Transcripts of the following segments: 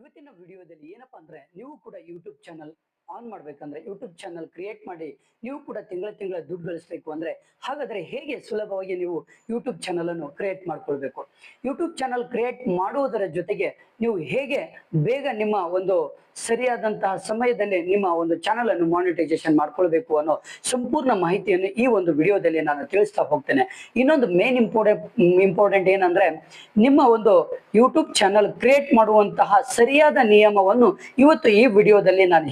ಇವತ್ತಿನ ವಿಡಿಯೋದಲ್ಲಿ ಏನಪ್ಪಾ ಅಂದ್ರೆ ನೀವು ಕೂಡ ಯೂಟ್ಯೂಬ್ ಚಾನಲ್ ಆನ್ ಮಾಡ್ಬೇಕಂದ್ರೆ ಯೂಟ್ಯೂಬ್ ಚಾನಲ್ ಕ್ರಿಯೇಟ್ ಮಾಡಿ ನೀವು ಕೂಡ ತಿಂಗಳ ತಿಂಗಳ ದುಡ್ಡು ಗಳಿಸಬೇಕು ಅಂದ್ರೆ ಹಾಗಾದ್ರೆ ಹೇಗೆ ಸುಲಭವಾಗಿ ನೀವು ಯೂಟ್ಯೂಬ್ ಚಾನಲ್ ಅನ್ನು ಕ್ರಿಯೇಟ್ ಮಾಡ್ಕೊಳ್ಬೇಕು? ಯೂಟ್ಯೂಬ್ ಚಾನಲ್ ಕ್ರಿಯೇಟ್ ಮಾಡುವುದರ ಜೊತೆಗೆ ನೀವು ಹೇಗೆ ಬೇಗ ನಿಮ್ಮ ಒಂದು ಸರಿಯಾದಂತಹ ಸಮಯದಲ್ಲಿ ನಿಮ್ಮ ಒಂದು ಚಾನಲ್ ಅನ್ನು ಮಾನಿಟೈಸೇಷನ್ ಮಾಡ್ಕೊಳ್ಬೇಕು ಅನ್ನೋ ಸಂಪೂರ್ಣ ಮಾಹಿತಿಯನ್ನು ಈ ಒಂದು ವಿಡಿಯೋದಲ್ಲಿ ನಾನು ತಿಳಿಸ್ತಾ ಹೋಗ್ತೇನೆ. ಇನ್ನೊಂದು ಮೇನ್ ಇಂಪಾರ್ಟೆಂಟ್ ಇಂಪಾರ್ಟೆಂಟ್ ಏನಂದ್ರೆ ನಿಮ್ಮ ಒಂದು ಯೂಟ್ಯೂಬ್ ಚಾನಲ್ ಕ್ರಿಯೇಟ್ ಮಾಡುವಂತಹ ಸರಿಯಾದ ನಿಯಮವನ್ನು ಇವತ್ತು ಈ ವಿಡಿಯೋದಲ್ಲಿ ನಾನು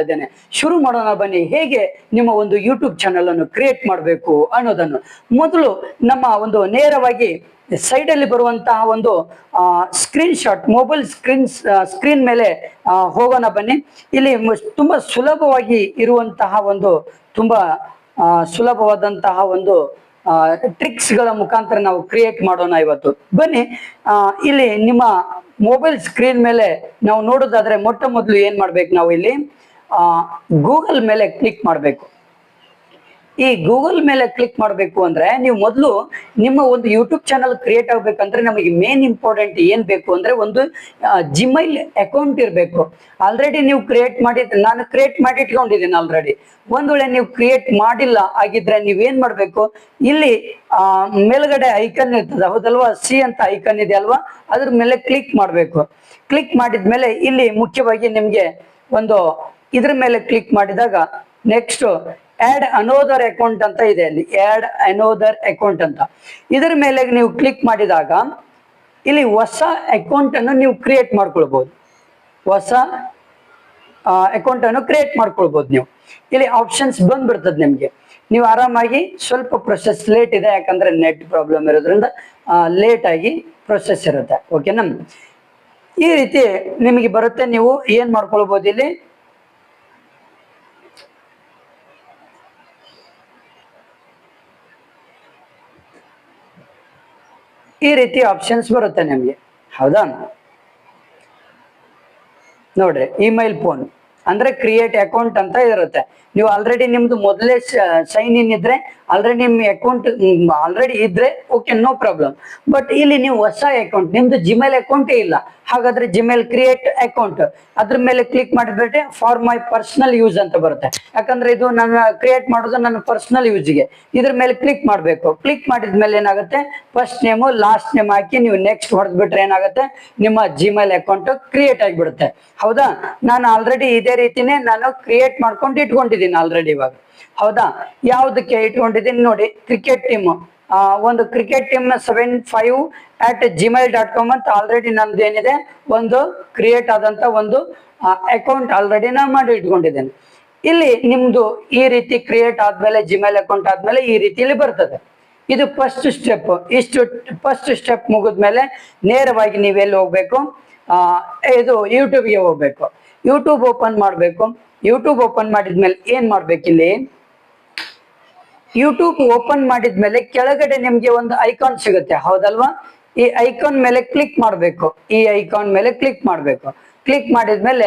ಹೇಳ್ಕೊಡ್ತಾ ಇದ್ದೇನೆ. ಶುರು ಮಾಡೋಣ ಬನ್ನಿ. ಹೇಗೆ ನಿಮ್ಮ ಒಂದು ಯೂಟ್ಯೂಬ್ ಚಾನಲ್ ಅನ್ನು ಕ್ರಿಯೇಟ್ ಮಾಡಬೇಕು ಅನ್ನೋದನ್ನು. ಮೊದಲು ನಮ್ಮ ಒಂದು ನೇರವಾಗಿ ಸೈಡ್ ಅಲ್ಲಿ ಬರುವಂತಹ ಒಂದು screen shot mobile screen screen ಮೇಲೆ ಹೋಗೋಣ ಬನ್ನಿ. ಇಲ್ಲಿ ತುಂಬಾ ಸುಲಭವಾಗಿ ಇರುವಂತಹ ಒಂದು, ತುಂಬಾ ಸುಲಭವಾದಂತಹ ಒಂದು ಟ್ರಿಕ್ಸ್ಗಳ ಮುಖಾಂತರ ನಾವು ಕ್ರಿಯೇಟ್ ಮಾಡೋಣ ಇವತ್ತು. ಬನ್ನಿ. ಇಲ್ಲಿ ನಿಮ್ಮ ಮೊಬೈಲ್ ಸ್ಕ್ರೀನ್ ಮೇಲೆ ನಾವು ನೋಡೋದಾದ್ರೆ ಮೊಟ್ಟ ಮೊದಲು ಏನ್ ಮಾಡ್ಬೇಕು ನಾವು ಇಲ್ಲಿ ಗೂಗಲ್ ಮೇಲೆ ಕ್ಲಿಕ್ ಮಾಡಬೇಕು. ಈ ಗೂಗಲ್ ಮೇಲೆ ಕ್ಲಿಕ್ ಮಾಡಬೇಕು ಅಂದ್ರೆ ನೀವು ಮೊದಲು ನಿಮ್ಮ ಒಂದು ಯೂಟ್ಯೂಬ್ ಚಾನಲ್ ಕ್ರಿಯೇಟ್ ಆಗ್ಬೇಕಂದ್ರೆ ನಮಗೆ ಮೇನ್ ಇಂಪಾರ್ಟೆಂಟ್ ಏನ್ ಬೇಕು ಅಂದ್ರೆ ಒಂದು ಜಿಮೈಲ್ ಅಕೌಂಟ್ ಇರಬೇಕು. ಆಲ್ರೆಡಿ ನೀವು ಕ್ರಿಯೇಟ್ ಮಾಡಿ, ನಾನು ಕ್ರಿಯೇಟ್ ಮಾಡಿ ಇಟ್ಕೊಂಡಿದ್ದೀನಿ ಆಲ್ರೆಡಿ ಒಂದ್ ವೇಳೆ ನೀವು ಕ್ರಿಯೇಟ್ ಮಾಡಿಲ್ಲ ಆಗಿದ್ರೆ ನೀವೇನ್ ಮಾಡ್ಬೇಕು? ಇಲ್ಲಿ ಮೇಲ್ಗಡೆ ಐಕನ್ ಇರ್ತದೆ. ಹೌದಲ್ವಾ? ಸಿ ಅಂತ ಐಕನ್ ಇದೆ ಅಲ್ವಾ? ಅದ್ರ ಮೇಲೆ ಕ್ಲಿಕ್ ಮಾಡಬೇಕು. ಕ್ಲಿಕ್ ಮಾಡಿದ್ಮೇಲೆ ಇಲ್ಲಿ ಮುಖ್ಯವಾಗಿ ನಿಮ್ಗೆ ಒಂದು ಇದ್ರ ಮೇಲೆ ಕ್ಲಿಕ್ ಮಾಡಿದಾಗ ನೆಕ್ಸ್ಟ್ ಆಡ್ ಅನೋದರ್ ಅಕೌಂಟ್ ಅಂತ ಇದೆ ಅಲ್ಲಿ. ಆಡ್ ಅನೋದರ್ ಅಕೌಂಟ್ ಅಂತ. ಇದ್ರ ಮೇಲೆ ನೀವು ಕ್ಲಿಕ್ ಮಾಡಿದಾಗ ಇಲ್ಲಿ ಹೊಸ ಅಕೌಂಟ್ ಅನ್ನು ನೀವು ಕ್ರಿಯೇಟ್ ಮಾಡ್ಕೊಳ್ಬಹುದು ಹೊಸ ಅಕೌಂಟ್ ಅನ್ನು ಕ್ರಿಯೇಟ್ ಮಾಡ್ಕೊಳ್ಬಹುದು ನೀವು. ಇಲ್ಲಿ ಆಪ್ಷನ್ಸ್ ಬಂದ್ಬಿಡ್ತದೆ ನಿಮ್ಗೆ. ನೀವು ಆರಾಮಾಗಿ ಸ್ವಲ್ಪ ಪ್ರೊಸೆಸ್ ಲೇಟ್ ಇದೆ, ಯಾಕಂದ್ರೆ ನೆಟ್ ಪ್ರಾಬ್ಲಮ್ ಇರೋದ್ರಿಂದ ಲೇಟ್ ಆಗಿ ಪ್ರೊಸೆಸ್ ಇರುತ್ತೆ. ಓಕೆನಾ ಈ ರೀತಿ ನಿಮಗೆ ಬರುತ್ತೆ, ನೀವು ಏನ್ ಮಾಡ್ಕೊಳ್ಬಹುದು ಇಲ್ಲಿ? ಈ ರೀತಿ ಆಪ್ಷನ್ಸ್ ಬರುತ್ತೆ ನಿಮಗೆ. ಹೌದಾ? ನೋಡ್ರಿ ಇಮೇಲ್ ಫೋನ್ ಅಂದ್ರೆ ಕ್ರಿಯೇಟ್ ಅಕೌಂಟ್ ಅಂತ ಇರುತ್ತೆ. ನೀವು ಆಲ್ರೆಡಿ ನಿಮ್ದು ಮೊದಲೇ ಸೈನ್ ಇನ್ ಇದ್ರೆ ಆಲ್ರೆಡಿ ನಿಮ್ ಅಕೌಂಟ್ ಆಲ್ರೆಡಿ ಇದ್ರೆ ಓಕೆ ನೋ ಪ್ರಾಬ್ಲಮ್ ಬಟ್ ಇಲ್ಲಿ ನೀವು ಹೊಸ ಅಕೌಂಟ್ ನಿಮ್ದು ಜಿಮೇಲ್ ಅಕೌಂಟೇ ಇಲ್ಲ. ಹಾಗಾದ್ರೆ ಜಿಮೇಲ್ ಕ್ರಿಯೇಟ್ ಅಕೌಂಟ್ ಅದ್ರ ಮೇಲೆ ಕ್ಲಿಕ್ ಮಾಡಿದ್ರೆ ಫಾರ್ ಮೈ ಪರ್ಸನಲ್ ಯೂಸ್ ಅಂತ ಬರುತ್ತೆ. ಯಾಕಂದ್ರೆ ಇದು ನನ್ನ ಕ್ರಿಯೇಟ್ ಮಾಡೋದು ನನ್ನ ಪರ್ಸನಲ್ ಯೂಸ್ಗೆ ಇದ್ರ ಮೇಲೆ ಕ್ಲಿಕ್ ಮಾಡಬೇಕು. ಕ್ಲಿಕ್ ಮಾಡಿದ್ಮೇಲೆ ಏನಾಗುತ್ತೆ? ಫಸ್ಟ್ ನೇಮು ಲಾಸ್ಟ್ ನೇಮ್ ಹಾಕಿ ನೀವು ನೆಕ್ಸ್ಟ್ ಹೊಡೆದ್ಬಿಟ್ರೆ ಏನಾಗುತ್ತೆ? ನಿಮ್ಮ ಜಿಮೇಲ್ ಅಕೌಂಟ್ ಕ್ರಿಯೇಟ್ ಆಗಿಬಿಡುತ್ತೆ. ಹೌದಾ? ನಾನು ಆಲ್ರೆಡಿ ಇದೇ ರೀತಿನೇ ನಾನು ಕ್ರಿಯೇಟ್ ಮಾಡ್ಕೊಂಡು ಇಟ್ಕೊಂಡಿದ್ದೀನಿ ಆಲ್ರೆಡಿ ಇವಾಗ. ಹೌದಾ? ಯಾವ್ದಕ್ಕೆ ಇಟ್ಕೊಂಡಿದ್ದೀನಿ ನೋಡಿ ಕ್ರಿಕೆಟ್ ಟೀಮ್ ಒಂದು cricket team seven five at Gmail dot com ಅಂತ ಆಲ್ರೆಡಿ ನಂದು ಏನಿದೆ ಒಂದು ಕ್ರಿಯೇಟ್ ಆದಂತ ಒಂದು ಅಕೌಂಟ್ ಆಲ್ರೆಡಿ ನಾನು ಮಾಡಿ ಇಟ್ಕೊಂಡಿದ್ದೇನೆ. ಇಲ್ಲಿ ನಿಮ್ದು ಈ ರೀತಿ ಕ್ರಿಯೇಟ್ ಆದ್ಮೇಲೆ ಜಿಮೇಲ್ ಅಕೌಂಟ್ ಆದ್ಮೇಲೆ ಈ ರೀತಿಯಲ್ಲಿ ಬರ್ತದೆ. ಇದು ಫಸ್ಟ್ ಸ್ಟೆಪ್ ಇಷ್ಟು ಫಸ್ಟ್ ಸ್ಟೆಪ್ ಮುಗಿದ್ಮೇಲೆ ನೇರವಾಗಿ ನೀವೆಲ್ಲಿ ಹೋಗ್ಬೇಕು? ಇದು ಯೂಟ್ಯೂಬ್ಗೆ ಹೋಗ್ಬೇಕು. ಯೂಟ್ಯೂಬ್ ಓಪನ್ ಮಾಡಬೇಕು. ಯೂಟ್ಯೂಬ್ ಓಪನ್ ಮಾಡಿದ್ಮೇಲೆ ಏನ್ ಮಾಡ್ಬೇಕು ಇಲ್ಲಿ ಯೂಟ್ಯೂಬ್ ಓಪನ್ ಮಾಡಿದ್ಮೇಲೆ ಕೆಳಗಡೆ ನಿಮ್ಗೆ ಒಂದು ಐಕಾನ್ ಸಿಗುತ್ತೆ. ಹೌದಲ್ವಾ? ಈ ಐಕಾನ್ ಮೇಲೆ ಕ್ಲಿಕ್ ಮಾಡಬೇಕು. ಈ ಐಕಾನ್ ಮೇಲೆ ಕ್ಲಿಕ್ ಮಾಡಬೇಕು. ಕ್ಲಿಕ್ ಮಾಡಿದ್ಮೇಲೆ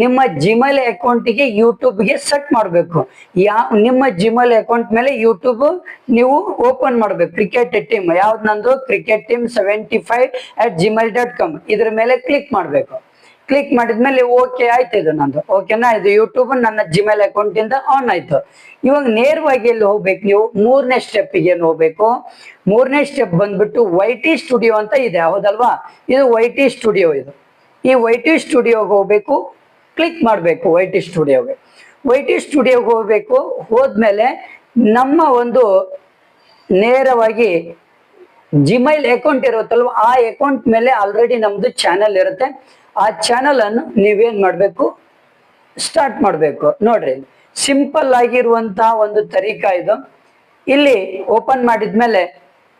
ನಿಮ್ಮ ಜಿಮೇಲ್ ಅಕೌಂಟಿಗೆ ಯೂಟ್ಯೂಬ್ಗೆ ಸೆಟ್ ಮಾಡಬೇಕು. ಯಾವ ನಿಮ್ಮ ಜಿಮೇಲ್ ಅಕೌಂಟ್ ಮೇಲೆ ಯೂಟ್ಯೂಬ್ ನೀವು ಓಪನ್ ಮಾಡಬೇಕು. ಕ್ರಿಕೆಟ್ ಟೀಮ್ ಯಾವ್ದು ನಂದು? Cricket team seventy five at Gmail dot com ಇದ್ರ ಮೇಲೆ ಕ್ಲಿಕ್ ಮಾಡಬೇಕು. ಕ್ಲಿಕ್ ಮಾಡಿದ್ಮೇಲೆ ಓಕೆ ಆಯ್ತು ಇದು ನಂದು. ಓಕೆನಾ ಇದು ಯೂಟ್ಯೂಬ್ ನನ್ನ ಜಿಮೇಲ್ ಅಕೌಂಟ್ ಇಂದ ಆನ್ ಆಯ್ತು. ಇವಾಗ ನೇರವಾಗಿ ಎಲ್ಲಿ ಹೋಗ್ಬೇಕು ನೀವು? ಮೂರನೇ ಸ್ಟೆಪ್ಗೆ ಏನು ಹೋಗ್ಬೇಕು? ಮೂರನೇ ಸ್ಟೆಪ್ ಬಂದ್ಬಿಟ್ಟು ವೈ ಟಿ ಸ್ಟುಡಿಯೋ ಅಂತ ಇದೆ. ಹೌದಲ್ವಾ? ಇದು ವೈ ಟಿ ಸ್ಟುಡಿಯೋ ಇದು. ಈ ವೈ ಟಿ ಸ್ಟುಡಿಯೋಗೆ ಹೋಗ್ಬೇಕು ಕ್ಲಿಕ್ ಮಾಡಬೇಕು ವೈ ಟಿ ಸ್ಟುಡಿಯೋಗೆ ವೈ ಟಿ ಸ್ಟುಡಿಯೋಗೆ ಹೋಗ್ಬೇಕು, ಹೋದ್ಮೇಲೆ ನಮ್ಮ ಒಂದು ನೇರವಾಗಿ ಜಿಮೇಲ್ ಅಕೌಂಟ್ ಇರುತ್ತಲ್ವ, ಆ ಅಕೌಂಟ್ ಮೇಲೆ ಆಲ್ರೆಡಿ ನಮ್ದು ಚಾನಲ್ ಇರುತ್ತೆ. ಆ ಚಾನಲ್ ಅನ್ನು ನೀವೇನ್ ಮಾಡ್ಬೇಕು? ಸ್ಟಾರ್ಟ್ ಮಾಡಬೇಕು. ನೋಡ್ರಿ ಸಿಂಪಲ್ ಆಗಿರುವಂತಹ ಒಂದು ತರೀಕಾ ಇದು. ಇಲ್ಲಿ ಓಪನ್ ಮಾಡಿದ್ಮೇಲೆ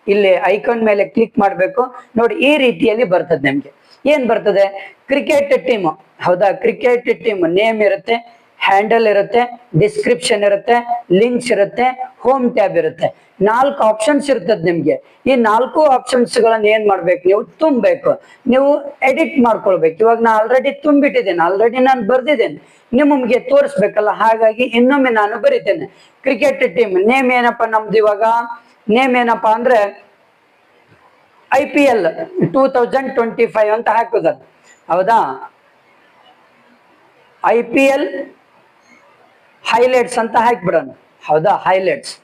ಇಲ್ಲಿ ಐಕಾನ್ ಮೇಲೆ ಕ್ಲಿಕ್ ಮಾಡಬೇಕು. ನೋಡಿ, ಈ ರೀತಿಯಲ್ಲಿ ಬರ್ತದೆ ನಿಮ್ಗೆ. ಏನ್ ಬರ್ತದೆ? ಕ್ರಿಕೆಟ್ ಟೀಮ್ ಹೌದಾ? ಕ್ರಿಕೆಟ್ ಟೀಮ್ ನೇಮ್ ಇರುತ್ತೆ. ಹ್ಯಾಂಡಲ್ ಇರುತ್ತೆ ಡಿಸ್ಕ್ರಿಪ್ಷನ್ ಇರುತ್ತೆ ಲಿಂಕ್ಸ್ ಇರುತ್ತೆ ಹೋಮ್ ಟ್ಯಾಬ್ ಇರುತ್ತೆ. ನಾಲ್ಕು ಆಪ್ಷನ್ಸ್ ಇರ್ತದೆ ನಿಮ್ಗೆ. ಈ ನಾಲ್ಕು ಆಪ್ಷನ್ಸ್ ಗಳನ್ನ ಏನ್ ಮಾಡ್ಬೇಕು? ನೀವು ತುಂಬಬೇಕು. ನೀವು ಎಡಿಟ್ ಮಾಡ್ಕೊಳ್ಬೇಕು. ಇವಾಗ ನಾ ಆಲ್ರೆಡಿ ತುಂಬಿಟ್ಟಿದ್ದೇನೆ. ಆಲ್ರೆಡಿ ನಾನು ಬರ್ದಿದ್ದೇನೆ. ನಿಮಗೆ ತೋರಿಸ್ಬೇಕಲ್ಲ? ಹಾಗಾಗಿ ಇನ್ನೊಮ್ಮೆ ನಾನು ಬರೀತೇನೆ. ಕ್ರಿಕೆಟ್ ಟೀಮ್ ನೇಮ್ ಏನಪ್ಪ ನಮ್ದು ಇವಾಗ? ನೇಮ್ ಏನಪ್ಪ ಅಂದ್ರೆ I P L two thousand twenty five ಅಂತ ಹಾಕುದದು. ಹೌದಾ? ಐ ಪಿ ಎಲ್ ಹೈಲೈಟ್ಸ್ ಅಂತ ಹಾಕ್ಬಿಡೋಣ. ಹೌದಾ? ಹೈಲೈಟ್ಸ್.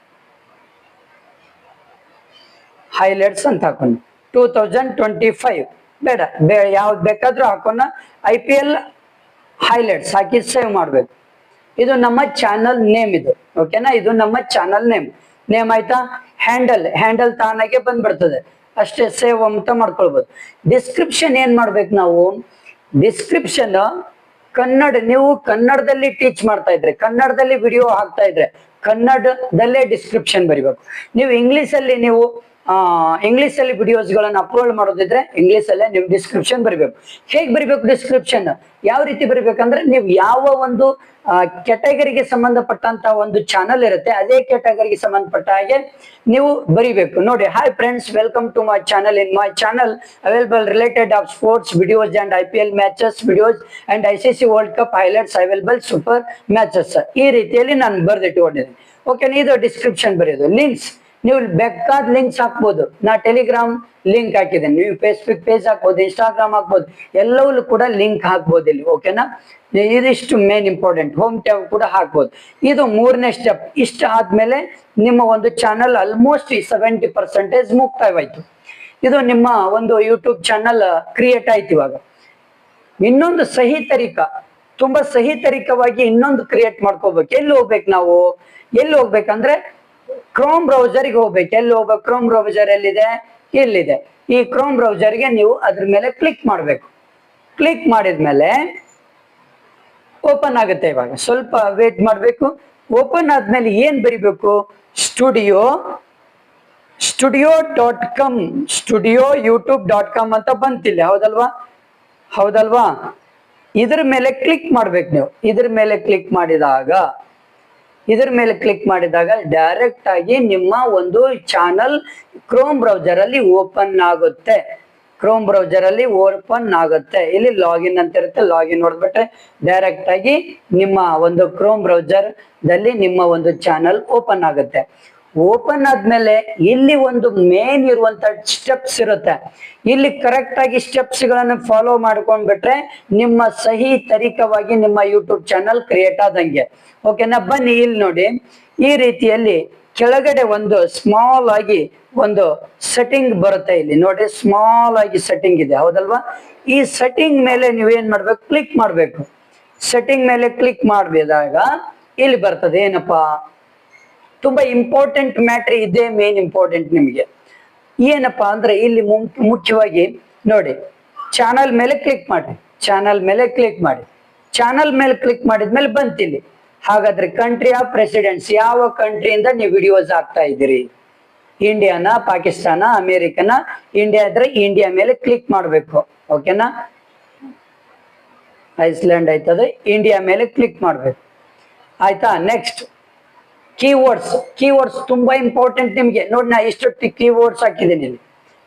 ಹೈಲೈಟ್ಸ್ ಅಂತ ಹಾಕೋಣ. ಟೂ ತೌಸಂಡ್ ಟ್ವೆಂಟಿ ಫೈವ್ ಬೇಡ, ಬೇ ಯಾವ್ದು ಬೇಕಾದ್ರೂ ಹಾಕೋಣ. ಐ ಪಿ ಎಲ್ ಹೈಲೈಟ್ಸ್ ಹಾಕಿ ಸೇವ್ ಮಾಡಬೇಕು. ಇದು ನಮ್ಮ ಚಾನಲ್ ನೇಮ್ ಇದು, ಓಕೆನಾ? ಇದು ನಮ್ಮ ಚಾನಲ್ ನೇಮ್. ನೇಮ್ ಆಯ್ತಾ? ಹ್ಯಾಂಡಲ್. ಹ್ಯಾಂಡಲ್ ತಾನಾಗೆ ಬಂದ್ಬಿಡ್ತದೆ. ಅಷ್ಟೇ ಸೇವ್ ಅಂತ ಮಾಡ್ಕೊಳ್ಬೋದು. ಡಿಸ್ಕ್ರಿಪ್ಷನ್ ಏನ್ ಮಾಡ್ಬೇಕು ನಾವು? ಡಿಸ್ಕ್ರಿಪ್ಷನ್ ಕನ್ನಡ, ನೀವು ಕನ್ನಡದಲ್ಲಿ ಟೀಚ್ ಮಾಡ್ತಾ ಇದ್ರೆ, ಕನ್ನಡದಲ್ಲಿ ವಿಡಿಯೋ ಹಾಕ್ತಾ ಇದ್ರೆ ಕನ್ನಡದಲ್ಲೇ ಡಿಸ್ಕ್ರಿಪ್ಷನ್ ಬರಿಬೇಕು. ನೀವು ಇಂಗ್ಲಿಷ್ ಅಲ್ಲಿ ನೀವು ಇಂಗ್ಲಿಷ್ ಅಲ್ಲಿ ವಿಡಿಯೋಸ್ ಗಳನ್ನ ಅಪ್ಲೋಡ್ ಮಾಡೋದಿದ್ರೆ ಇಂಗ್ಲಿಷ್ ಅಲ್ಲೇ ಡಿಸ್ಕ್ರಿಪ್ಷನ್ ಬರಿಬೇಕು. ಹೇಗ್ ಬರಿಬೇಕು ಡಿಸ್ಕ್ರಿಪ್ಷನ್ ಯಾವ ರೀತಿ ಬರಿಬೇಕಂದ್ರೆ ನೀವು ಯಾವ ಒಂದು ಕೆಟಗರಿಗೆ ಸಂಬಂಧಪಟ್ಟಂತ ಒಂದು ಚಾನಲ್ ಇರುತ್ತೆ, ಅದೇ ಕೆಟಗರಿಗೆ ಸಂಬಂಧಪಟ್ಟ ಹಾಗೆ ನೀವು ಬರಿಬೇಕು. ನೋಡಿ hi friends welcome to my channel in my channel available related of sports videos and I P L matches videos and I C C world cup highlights available super matches ಈ ರೀತಿಯಲ್ಲಿ ನಾನು ಬರೆದಿಟ್ಟುಕೊಂಡಿದ್ದೀನಿ ಓಕೆ ಇದು description ಬರೆಯೋದು. Links ನೀವು ಬೇಕಾದ links ಹಾಕ್ಬೋದು. ನಾ ಟೆಲಿಗ್ರಾಮ್ ಲಿಂಕ್ ಹಾಕಿದ್ದೇನೆ. ನೀವು ಫೇಸ್ಬುಕ್ ಪೇಜ್ ಹಾಕ್ಬೋದು ಇನ್ಸ್ಟಾಗ್ರಾಮ್ ಹಾಕ್ಬೋದು ಎಲ್ಲವೂ ಕೂಡ ಲಿಂಕ್ ಹಾಕ್ಬೋದು ಇಲ್ಲಿ ಓಕೆನಾ ಇದಿಷ್ಟು ಮೇನ್ ಇಂಪಾರ್ಟೆಂಟ್ ಹೋಮ್ ಟ್ಯಾಬ್ ಕೂಡ ಹಾಕ್ಬೋದು. ಇದು ಮೂರನೇ ಸ್ಟೆಪ್ ಇಷ್ಟ ಆದ್ಮೇಲೆ ನಿಮ್ಮ ಒಂದು ಚಾನಲ್ ಆಲ್ಮೋಸ್ಟ್ ಸೆವೆಂಟಿ ಪರ್ಸೆಂಟೇಜ್ ಮುಕ್ತಾಯವಾಯ್ತು. ಇದು ನಿಮ್ಮ ಒಂದು ಯೂಟ್ಯೂಬ್ ಚಾನಲ್ ಕ್ರಿಯೇಟ್ ಆಯ್ತು ಇವಾಗ. ಇನ್ನೊಂದು ಸಹಿ ತರಿಕ, ತುಂಬಾ ಸಹಿ ತರಿಕವಾಗಿ ಇನ್ನೊಂದು ಕ್ರಿಯೇಟ್ ಮಾಡ್ಕೋಬೇಕು. ಎಲ್ಲಿ ಹೋಗ್ಬೇಕು ನಾವು? ಎಲ್ಲಿ ಹೋಗ್ಬೇಕಂದ್ರೆ ಕ್ರೋಮ್ ಬ್ರೌಸರ್ಗೆ ಹೋಗ್ಬೇಕು. ಎಲ್ಲಿ ಹೋಗ್ಬೇಕು? ಕ್ರೋಮ್ ಬ್ರೌಸರ್ ಎಲ್ಲಿದೆ? ಇಲ್ಲಿದೆ ಈ ಕ್ರೋಮ್ ಬ್ರೌಸರ್ಗೆ ನೀವು ಅದ್ರ ಮೇಲೆ ಕ್ಲಿಕ್ ಮಾಡಬೇಕು. ಕ್ಲಿಕ್ ಮಾಡಿದ್ಮೇಲೆ ಓಪನ್ ಆಗುತ್ತೆ ಇವಾಗ. ಸ್ವಲ್ಪ ವೇಟ್ ಮಾಡಬೇಕು. ಓಪನ್ ಆದ್ಮೇಲೆ ಏನ್ ಬರಿಬೇಕು? Studio studio dot com studio YouTube dot com ಅಂತ ಬಂತಿಲ್ಲ. ಹೌದಲ್ವಾ? ಹೌದಲ್ವಾ? ಇದ್ರ ಮೇಲೆ ಕ್ಲಿಕ್ ಮಾಡ್ಬೇಕು ನೀವು. ಇದ್ರ ಮೇಲೆ ಕ್ಲಿಕ್ ಮಾಡಿದಾಗ ಇದ್ರ ಮೇಲೆ ಕ್ಲಿಕ್ ಮಾಡಿದಾಗ ಡೈರೆಕ್ಟ್ ಆಗಿ ನಿಮ್ಮ ಒಂದು ಚಾನಲ್ ಕ್ರೋಮ್ ಬ್ರೌಸರ್ ಅಲ್ಲಿ ಓಪನ್ ಆಗುತ್ತೆ. ಕ್ರೋಮ್ ಬ್ರೌಸರ್ ಅಲ್ಲಿ ಓಪನ್ ಆಗುತ್ತೆ. ಇಲ್ಲಿ ಲಾಗಿನ್ ಅಂತ ಇರುತ್ತೆ. ಲಾಗಿನ್ ಹೊಡೆದ್ಬಿಟ್ರೆ ಡೈರೆಕ್ಟ್ ಆಗಿ ನಿಮ್ಮ ಒಂದು ಕ್ರೋಮ್ ಬ್ರೌಸರ್ ದಲ್ಲಿ ನಿಮ್ಮ ಒಂದು ಚಾನಲ್ ಓಪನ್ ಆಗುತ್ತೆ. ಓಪನ್ ಆದ್ಮೇಲೆ ಇಲ್ಲಿ ಒಂದು ಮೇನ್ ಇರುವಂತ ಸ್ಟೆಪ್ಸ್ ಇರುತ್ತೆ. ಇಲ್ಲಿ ಕರೆಕ್ಟ್ ಆಗಿ ಸ್ಟೆಪ್ಸ್ಗಳನ್ನು ಫಾಲೋ ಮಾಡ್ಕೊಂಡ್ಬಿಟ್ರೆ ನಿಮ್ಮ ಸಹಿ ತರಿಕವಾಗಿ ನಿಮ್ಮ ಯೂಟ್ಯೂಬ್ ಚಾನಲ್ ಕ್ರಿಯೇಟ್ ಆದಂಗೆ. ಓಕೆನಾ ಬನ್ನಿ ಇಲ್ಲಿ ನೋಡಿ. ಈ ರೀತಿಯಲ್ಲಿ ಕೆಳಗಡೆ ಒಂದು ಸ್ಮಾಲ್ ಆಗಿ ಒಂದು ಸೆಟ್ಟಿಂಗ್ ಬರುತ್ತೆ ಇಲ್ಲಿ. ನೋಡಿ ಸ್ಮಾಲ್ ಆಗಿ ಸೆಟ್ಟಿಂಗ್ ಇದೆ. ಹೌದಲ್ವಾ? ಈ ಸೆಟ್ಟಿಂಗ್ ಮೇಲೆ ನೀವೇನ್ ಮಾಡ್ಬೇಕು? ಕ್ಲಿಕ್ ಮಾಡ್ಬೇಕು. ಸೆಟ್ಟಿಂಗ್ ಮೇಲೆ ಕ್ಲಿಕ್ ಮಾಡಿದಾಗ ಇಲ್ಲಿ ಬರ್ತದೆ. ಏನಪ್ಪಾ? ತುಂಬಾ ಇಂಪಾರ್ಟೆಂಟ್ ಮ್ಯಾಟ್ರಿ ಇದೆ ಮೇನ್ ಇಂಪಾರ್ಟೆಂಟ್ ನಿಮಗೆ. ಏನಪ್ಪಾ ಅಂದ್ರೆ ಇಲ್ಲಿ ಮುಖ್ಯವಾಗಿ ನೋಡಿ ಚಾನಲ್ ಮೇಲೆ ಕ್ಲಿಕ್ ಮಾಡಿ ಚಾನಲ್ ಮೇಲೆ ಕ್ಲಿಕ್ ಮಾಡಿ. ಚಾನಲ್ ಮೇಲೆ ಕ್ಲಿಕ್ ಮಾಡಿದ್ಮೇಲೆ ಬಂತಿಲ್ಲಿ. ಹಾಗಾದ್ರೆ ಕಂಟ್ರಿ ಆಫ್ ಪ್ರೆಸಿಡೆಂಟ್ಸ್ ಯಾವ ಕಂಟ್ರಿಯಿಂದ ನೀವು ವಿಡಿಯೋಸ್ ಹಾಕ್ತಾ ಇದ್ದೀರಿ? ಇಂಡಿಯಾನ ಪಾಕಿಸ್ತಾನ, ಅಮೇರಿಕನ ಇಂಡಿಯಾ ಇದ್ರೆ ಇಂಡಿಯಾ ಮೇಲೆ ಕ್ಲಿಕ್ ಮಾಡಬೇಕು ಓಕೆನಾ ಐಸ್ಲ್ಯಾಂಡ್ ಆಯ್ತದೆ ಇಂಡಿಯಾ ಮೇಲೆ ಕ್ಲಿಕ್ ಮಾಡ್ಬೇಕು. ಆಯ್ತಾ? ನೆಕ್ಸ್ಟ್ ಕೀವರ್ಡ್ಸ್ ಕೀವರ್ಡ್ಸ್ ತುಂಬಾ ಇಂಪಾರ್ಟೆಂಟ್ ನಿಮಗೆ. ನೋಡಿ, ನಾ ಎಷ್ಟು ಕೀವರ್ಡ್ಸ್ ಹಾಕಿದ್ದೀನಿ ಇಲ್ಲಿ.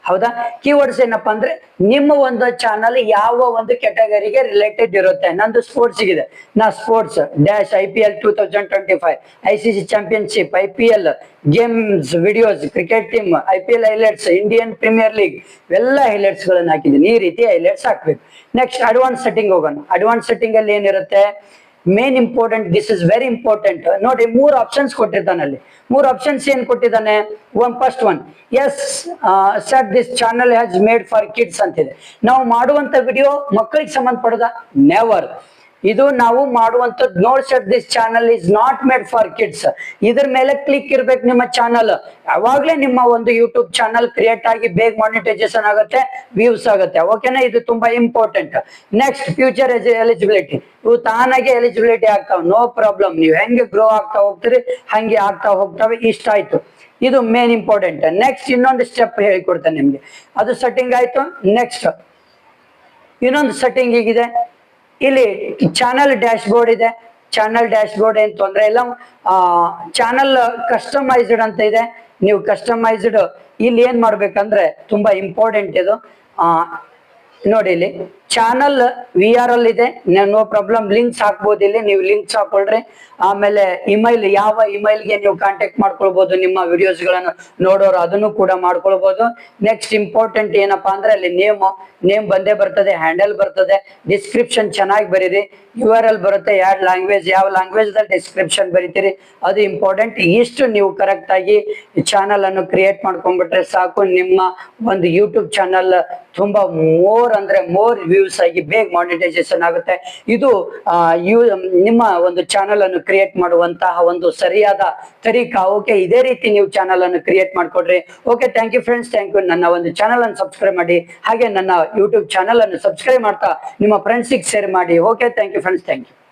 ಹೌದಾ? ಕೀವರ್ಡ್ಸ್ ಏನಪ್ಪಾ ಅಂದ್ರೆ, ನಿಮ್ಮ ಒಂದು ಚಾನಲ್ ಯಾವ ಒಂದು ಕೆಟಗರಿಗೆ ರಿಲೇಟೆಡ್ ಇರುತ್ತೆ. ನಂದು ಸ್ಪೋರ್ಟ್ಸ್ ಇದೆ ನಾ sports dash I P L two thousand twenty five I C C championship I P L games videos cricket team I P L highlights Indian premier league ಇವೆಲ್ಲ ಹೈಲೈಟ್ಸ್ ಗಳನ್ನ ಹಾಕಿದ್ದೀನಿ. ಈ ರೀತಿ ಹೈಲೈಟ್ಸ್ ಹಾಕ್ಬೇಕು. ನೆಕ್ಸ್ಟ್ ಅಡ್ವಾನ್ಸ್ ಸೆಟ್ಟಿಂಗ್ ಹೋಗೋಣ. Advance setting ಅಲ್ಲಿ ಏನಿರುತ್ತೆ? Main important this is very important ನೋಡಿ, ಮೂರು ಆಪ್ಷನ್ಸ್ ಕೊಟ್ಟಿರ್ತಾನೆ ಅಲ್ಲಿ. ಮೂರು ಆಪ್ಷನ್ಸ್ ಏನ್ ಕೊಟ್ಟಿದ್ದಾನೆ? One first one yes sir this channel has made for kids ಅಂತಿದೆ. ನಾವು ಮಾಡುವಂತ ವಿಡಿಯೋ ಮಕ್ಕಳಿಗೆ ಸಂಬಂಧಪಡದ ನೆವರ್ ಇದು ನಾವು ಮಾಡುವಂತದ್ದು ನೋಡ್ sir this channel is not made for kids ಇದ್ರ ಮೇಲೆ ಕ್ಲಿಕ್ ಇರ್ಬೇಕು ನಿಮ್ಮ ಚಾನಲ್ ಅವಾಗ್ಲೇ ನಿಮ್ಮ ಒಂದು ಯೂಟ್ಯೂಬ್ ಚಾನಲ್ ಕ್ರಿಯೇಟ್ ಆಗಿ ಬೇಗ ಮಾನಿಟೈಸೇಷನ್ ಆಗುತ್ತೆ ವ್ಯೂಸ್ ಆಗುತ್ತೆ. ಓಕೆನಾ ಇದು ತುಂಬಾ ಇಂಪಾರ್ಟೆಂಟ್ ನೆಕ್ಸ್ಟ್ ಫ್ಯೂಚರ್ ಎಲಿಜಿಬಿಲಿಟಿ ಇವು ತಾನಾಗೆ ಎಲಿಜಿಬಿಲಿಟಿ ಆಗ್ತಾವ. ನೋ ಪ್ರಾಬ್ಲಮ್ ನೀವು ಹೆಂಗೆ ಗ್ರೋ ಆಗ್ತಾ ಹೋಗ್ತೀರಿ, ಹಂಗೆ ಆಗ್ತಾ ಹೋಗ್ತಾವೆ. ಇಷ್ಟ ಆಯ್ತು. ಇದು ಮೇನ್ ಇಂಪಾರ್ಟೆಂಟ್ ನೆಕ್ಸ್ಟ್ ಇನ್ನೊಂದು ಸ್ಟೆಪ್ ಹೇಳಿಕೊಡ್ತೇನೆ ನಿಮ್ಗೆ. ಅದು ಸೆಟ್ಟಿಂಗ್ ಆಯ್ತು. ನೆಕ್ಸ್ಟ್ ಇನ್ನೊಂದು ಸೆಟ್ಟಿಂಗ್ ಹೀಗಿದೆ. ಇಲ್ಲಿ ಚಾನಲ್ ಡ್ಯಾಶ್ ಬೋರ್ಡ್ ಇದೆ. ಚಾನಲ್ ಡ್ಯಾಶ್ ಬೋರ್ಡ್ ಏನ್ ತೊಂದರೆ ಇಲ್ಲ. ಚಾನಲ್ ಕಸ್ಟಮೈಸ್ಡ್ ಅಂತ ಇದೆ. ನೀವು ಕಸ್ಟಮೈಸ್ಡ್ ಇಲ್ಲಿ ಏನ್ ಮಾಡ್ಬೇಕಂದ್ರೆ ತುಂಬಾ ಇಂಪಾರ್ಟೆಂಟ್ ಇದು. ಆ, ನೋಡಿ ಇಲ್ಲಿ. ಚಾನಲ್ ವಿ ಆರ್ ಅಲ್ಲಿ ಇದೆ ನೋ ಪ್ರಾಬ್ಲಮ್ ಲಿಂಕ್ಸ್ ಹಾಕ್ಬೋದು ಇಲ್ಲಿ. ನೀವು ಲಿಂಕ್ಸ್ ಹಾಕೊಳ್ರಿ ಆಮೇಲೆ ಇಮೇಲ್ ಯಾವ ಇಮೇಲ್ಗೆ ನೀವು ಕಾಂಟ್ಯಾಕ್ಟ್ ಮಾಡ್ಕೊಳ್ಬಹುದು ನಿಮ್ಮ ವಿಡಿಯೋಸ್ಗಳನ್ನು ನೋಡೋರು ಅದನ್ನು ಕೂಡ ಮಾಡ್ಕೊಳ್ಬಹುದು ನೆಕ್ಸ್ಟ್ ಇಂಪಾರ್ಟೆಂಟ್ ಏನಪ್ಪಾ ಅಂದ್ರೆ ಅಲ್ಲಿ ನೇಮ್ ನೇಮ್ ಬಂದೇ ಬರ್ತದೆ ಹ್ಯಾಂಡಲ್ ಬರ್ತದೆ ಡಿಸ್ಕ್ರಿಪ್ಷನ್ ಚೆನ್ನಾಗಿ ಬರೀರಿ. ಯು ಆರ್ ಎಲ್ ಬರುತ್ತೆ ಯಾವ ಲ್ಯಾಂಗ್ವೇಜ್ ಯಾವ ಲ್ಯಾಂಗ್ವೇಜ್ ದಲ್ಲಿ ಡಿಸ್ಕ್ರಿಪ್ಷನ್ ಬರೀತೀರಿ, ಅದು ಇಂಪಾರ್ಟೆಂಟ್ ಇಷ್ಟು ನೀವು ಕರೆಕ್ಟ್ ಆಗಿ ಚಾನಲ್ ಅನ್ನು ಕ್ರಿಯೇಟ್ ಮಾಡ್ಕೊಂಡ್ಬಿಟ್ರೆ ಸಾಕು. ನಿಮ್ಮ ಒಂದು ಯೂಟ್ಯೂಬ್ ಚಾನಲ್ ತುಂಬಾ ಮೋರ್ ಅಂದ್ರೆ ಮೋರ್ ವ್ಯೂಸ್ ಆಗಿ ಬೇಗ ಮಾನಿಟೈಸೇಷನ್ ಆಗುತ್ತೆ. ಇದು ನಿಮ್ಮ ಒಂದು ಚಾನಲ್ ಅನ್ನು ಕ್ರಿಯೇಟ್ ಮಾಡುವಂತಹ ಒಂದು ಸರಿಯಾದ ತರೀಕಾ. ಓಕೆ ಇದೇ ರೀತಿ ನೀವು ಚಾನಲ್ ಅನ್ನು create ಮಾಡ್ಕೊಡ್ರಿ. Okay thank you friends thank you ನನ್ನ ಒಂದು ಚಾನಲ್ ಅನ್ನು ಸಬ್ಸ್ಕ್ರೈಬ್ ಮಾಡಿ, ಹಾಗೆ ನನ್ನ ಯೂಟ್ಯೂಬ್ ಚಾನಲ್ ಅನ್ನು ಸಬ್ಸ್ಕ್ರೈಬ್ ಮಾಡ್ತಾ ನಿಮ್ಮ ಫ್ರೆಂಡ್ಸಿಗೆ ಶೇರ್ ಮಾಡಿ. Okay thank you friends thank you